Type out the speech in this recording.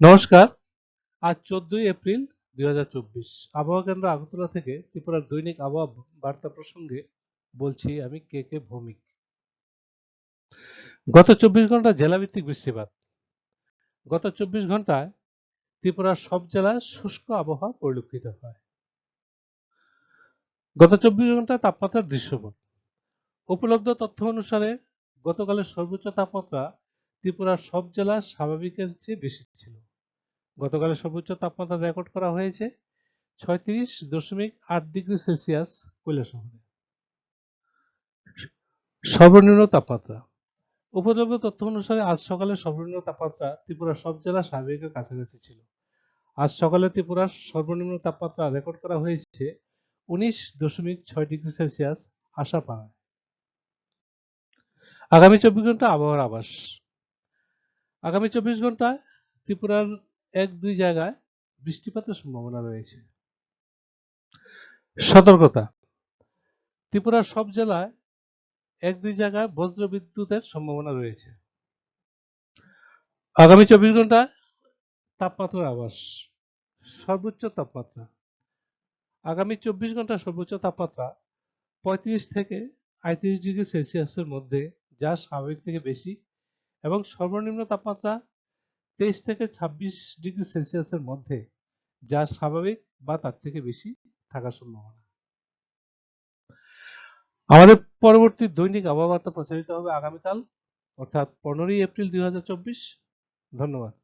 নমস্কার। আজ চোদ্দই এপ্রিল দুই হাজার চব্বিশ। আবহাওয়া কেন্দ্র আগরতলা থেকে ত্রিপুরার দৈনিক আবহাওয়া বার্তা প্রসঙ্গে বলছি আমি কে কে ভৌমিক। গত চব্বিশ ঘণ্টা জেলাভিত্তিক বৃষ্টিপাত। গত চব্বিশ ঘন্টায় ত্রিপুরার সব জেলায় শুষ্ক আবহাওয়া পরিলক্ষিত হয়। গত চব্বিশ ঘন্টায় তাপমাত্রার দৃশ্যপট। উপলব্ধ তথ্য অনুসারে গতকালের সর্বোচ্চ তাপমাত্রা ত্রিপুরার সব জেলা স্বাভাবিকের চেয়ে বেশি ছিল। গতকালের সর্বোচ্চ তাপমাত্রা রেকর্ড করা হয়েছে ছয়ত্রিশ দশমিক আট ডিগ্রি সেলসিয়াস কৈলাসহরে। সর্বনিম্ন তাপমাত্রা। উপলব্ধ তথ্য অনুসারে আজ সকালে সর্বনিম্ন তাপমাত্রা ত্রিপুরার সব জেলা স্বাভাবিকের কাছাকাছি ছিল। আজ সকালে ত্রিপুরার সর্বনিম্ন তাপমাত্রা রেকর্ড করা হয়েছে উনিশ দশমিক ছয় ডিগ্রি সেলসিয়াস আশাপাড়ায়। আগামী চব্বিশ ঘণ্টা আবহাওয়ার আবাস আগামী চব্বিশ ঘন্টায় ত্রিপুরার এক দুই জায়গায় বৃষ্টিপাতের সম্ভাবনা রয়েছে। সতর্কতা। ত্রিপুরার সব জেলায় এক দুই জায়গায় বজ্র বিদ্যুতের সম্ভাবনা রয়েছে। আগামী চব্বিশ ঘন্টায় তাপমাত্রার আবাস সর্বোচ্চ তাপমাত্রা। আগামী চব্বিশ ঘণ্টা সর্বোচ্চ তাপমাত্রা পঁয়ত্রিশ থেকে আটত্রিশ ডিগ্রি সেলসিয়াসের মধ্যে, যা স্বাভাবিক থেকে বেশি এবং সর্বনিম্ন তাপমাত্রা তেইশ থেকে ছাব্বিশ ডিগ্রি সেলসিয়াসের মধ্যে, যা স্বাভাবিক বা তার থেকে বেশি থাকার সম্ভাবনা। আমাদের পরবর্তী দৈনিক আবহাওয়া বার্তা প্রচারিত হবে আগামীকাল, অর্থাৎ পনেরোই এপ্রিল দুই হাজার চব্বিশ। ধন্যবাদ।